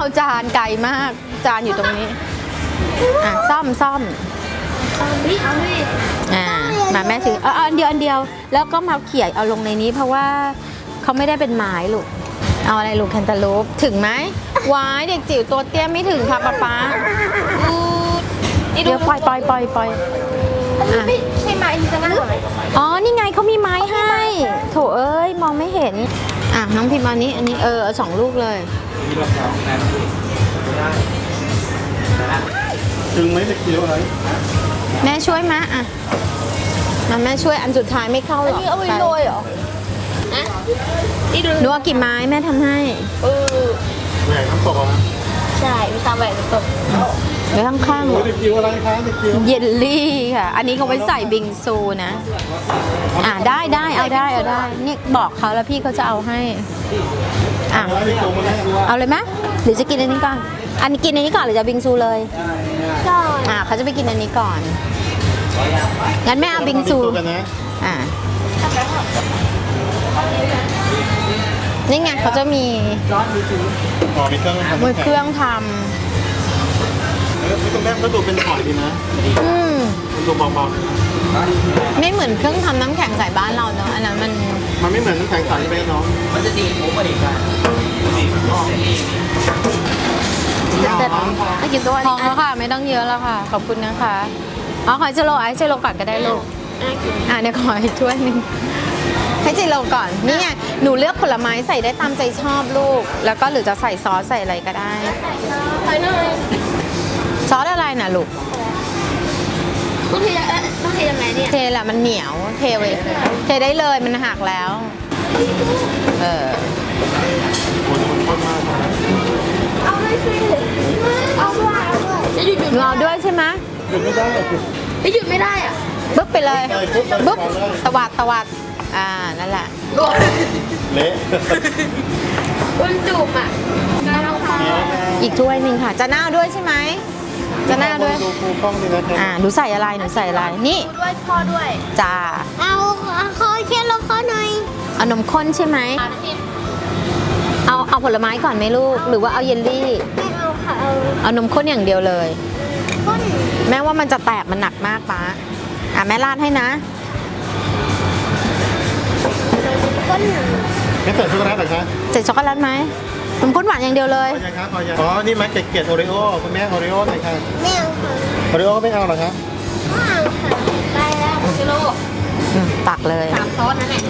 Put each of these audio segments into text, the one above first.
เอาจานไกลมาก จานอยู่ตรงนี้ อะซ่อมซ่อมเอาดิเอาดิอ่ามาแม่ถือเอาเอาอันเดียวอันเดียว แล้วก็มาเขี่ยเอาลงในนี้เพราะว่าเขาไม่ได้เป็นไม้ลูก เอาอะไรลูกแคนตาลูปถึงไหมวายเด็กจิ๋วตัวเตี้ยไม่ถึงค่ะป๊าป๊าดูนี่ดูเดี๋ยวปล่อยปล่อยปล่อยปล่อยอันนี้ไม่ใช่ไม้ที่จะนั่งไหมอ๋อ นี่ไงเขามีไม้ให้ โถเอ้ย มองไม่เห็น อะ น้องพิมพ์เอาอันนี้ อันนี้เออเอาสองลูกเลย ถึงไหมตะเกียบอะไรแม่ช่วยมะอะมาแม่ช่วยอันสุดท้ายไม่เข้าหรอันอกนี้เอาไปโรยเหรอนะนี่ดูหนูเอากี่ไม้แม่ทำให้เออแหวนน้ำตกเหรอะใช่มีตามแหวนตกไว้ข้างๆหรโอ้อยตะเกียบอะไรคะตะเกียบเยลลี่ค่ะ อันนี้เขาไว้ใส่บิงซูนะ อะได้ได้เอาได้เอาได้ นี่บอกเขาแล้วพี่เขาจะเอาให้ อะอะไรตรงมาแล้วเอาเลยไหมหรือจะกินอันนี้ก่อน อันนี้กินอันนี้ก่อนหรือจะบิงซูเลยก็อะเขาจะไปกินอันนี้ก่อน งั้นแม่เอาบิงซูกันนะอะนี่ไงเขาจะมีอ๋อมีเครื่องทำมือเครื่องทเออไม่ต้องแม่ก็ดูเป็นหอยดีนะำอืมมันดูเบา ไม่เหมือนเครื่องทำน้ำแข็งใส่บ้านเราเนาะอันนั้นมันๆมันไม่เหมือนน้ำแข็งใสใช่ไหมน้องแต่ไม่กินตัวพอนี้แล้วค่ะ ไม่ต้องเยอะแล้วค่ะ ขอบคุณนะคะอ๋อขอให้เจโรไอ้เจโรก่อนก็ได้ลูกอะเดี๋ยวขอให้ถ้วยหนึงให้เจโรก่อนนี่ไงหนูเลือกผลไม้ใส่ได้ตามใจชอบลูก แล้วก็หรือจะใส่ซอสใส่อะไรก็ได้ถอยหน่อยซอสอะไรนะลูก ต้องเทยังไงเนี่ย เทแหละมันเหนียว เทไว้เทได้เลยมันหักแล้ว เออเอาเลยสิเอาด้วยเอาด้วยจะหยุดหยุดหนูเอาด้วยใช่ไหมหยุดไม่ได้ไม่หยุดไม่ได้อะบึ๊บไปเลยบึ๊บตวัดตวัดอ่านั่นแหละเละมันจุ่มอะอีกถ้วยหนึ่งค่ะจะหน้าด้วยใช่ไหม จะหน้าด้วย ดูครูกล้องดีนะครับอ่าหนูใส่อะไรหนูใส่อะไรนี่ดูด้วยพ่อด้วยจ้าเอาขอเคี่ยวลงข้อหน่อยเอานมข้นใช่ไหมเอาเอาผลไม้ก่อนไหมลูก หรือว่าเอาเยลลี่ ไม่เอาค่ะเอาเอานมข้นอย่างเดียวเลยข้นแม่ว่ามันจะแตกมันหนักมากป้าอะแม่ราดให้นะข้นไม่ใส่ช็อกโกแลตเหรอคะใส่ช็อกโกแลตไหม นมข้นหวานอย่างเดียวเลย พอยังครับพอยังอ๋อ นี่ไหมเกล็ดเกล็ดโอริโอคุณแม่โอริโอหน่อยค่ะไม่เอาค่ะโอริโอก็ไม่เอาเหรอครับไม่เอาค่ะได้แล้วกิโลอืมตักเลยสามซอสนั่นแหละ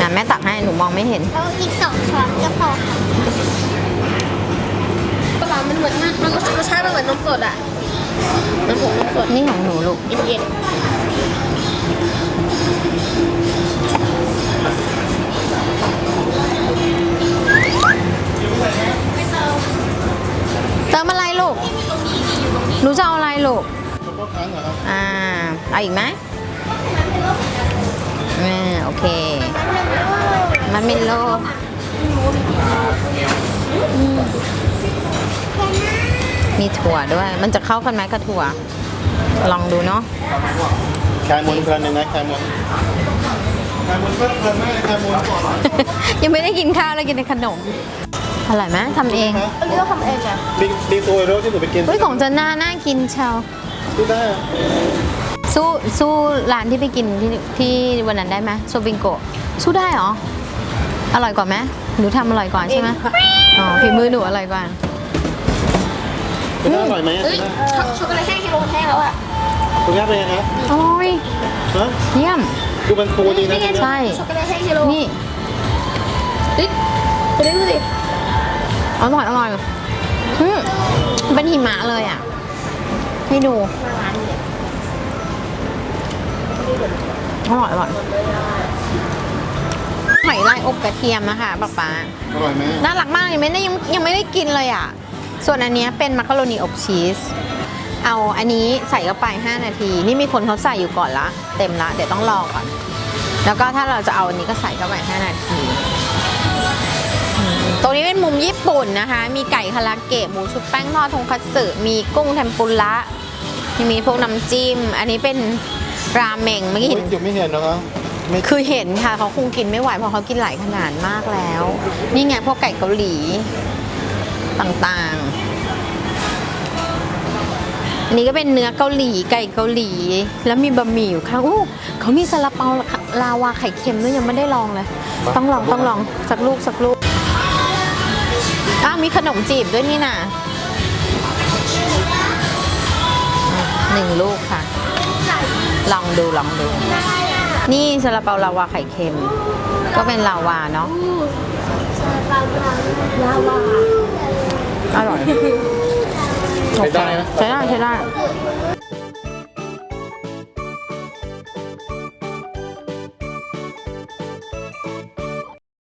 นะแม่ตักให้หนูมองไม่เห็น เอาอีกสองช้อนก็พอค่ะกระเป๋ามันเหมือนมันมันรสชาติมันเหมือนนมสดอะน้ำผงนมสดนี่ของหนูลูกเย็นเหนูจะเอาอะไรลูกช็อกโกแลตเหรอครับอ่าเอาอีกไหมอ่าโอเค มันเมลโลอืมมีถั่วด้วย มันจะเข้ากันไหมกับถั่ว ลองดูเนาะแคมุนเพลินหนึ่งนะแคมุนแคมุนเพลินเพลินมากเลยแคมุนยังไม่ได้กินข้าวเลยกินแต่ขนม อร่อยไหมทำเองๆอันนี้เราทำเองอะดีดีตัวโอริโอที่หนูไปกินเฮ้ยของเจะน่าน่ากินเชาวดูได้อะสู้สู้ร้านที่ไปกินที่ที่วันนั้นได้ไหมโซบิงโกะสู้ได้เหรออร่อยกว่าไหมหนูทำอร่อยกว่าใช่ไหมอ๋อฝีมือหนูอร่อยกว่าคุณแม่อร่อยไหมเฮ้ยช็อกช็อกโกแลตแห้งให้ลงแห้งแล้วอะคุณแม่เป็นไงคะอร่อยฮะเยี่ยมดูมันฟูดีนะใช่ช็อกโกแลตแห้งให้ลงนี่เฮ้ยไปดูสิอ ร่อยอร่อยอืมเป็นหิมะเลยอะ ให้ดูอร่อยอร่อยหอยลายอบกระเทียมนะคะป๊าป๊าอร่อยไหมน่ารักมากยังไม่ได้ยังยังไม่ได้กินเลยอะ ส่วนอันเนี้ยเป็นมักกะโรนีอบชีส เอาอันนี้ใส่เข้าไป 5 นาที นี่มีคนเขาใส่อยู่ก่อนละ เต็มละ เดี๋ยวต้องรอก่อน แล้วก็ถ้าเราจะเอาอันนี้ก็ใส่เข้าไป 5 นาทีอืม ตรงนี้เป็นมุมญี่ปุ่นนะคะ มีไก่คาราเกะหมูชุบแป้งทอดทงคัตสึมีกุ้งเทมปุระมีพวกน้ำจิ้ม อันนี้เป็นราเมงเมื่อกี้เห็นอยู่ไม่เห็นเหรอคะไม่คือเห็นค่ะเขาคงกินไม่ไหวเพราะเขากินหลายขนาดมากแล้ว นี่ไงพวกไก่เกาหลีต่างๆ อันนี้ก็เป็นเนื้อเกาหลีไก่เกาหลี แล้วมีบะหมี่อยู่ข้างอู้เขามีซาลาเปาลาวาไข่เค็มด้วยยังไม่ได้ลองเลย ต้องลองต้องลองสักลูกสักลูก อ้าวมีขนมจีบด้วยนี่น่ะหนึ่งลูกค่ะ ลองดูลองดู นี่ซาลาเปาลาวาไข่เค็ม ก็เป็นลาวาเนาะซาลาเปาลาวาอร่อยใช้ได้นะใช้ได้ใช้ได้เอ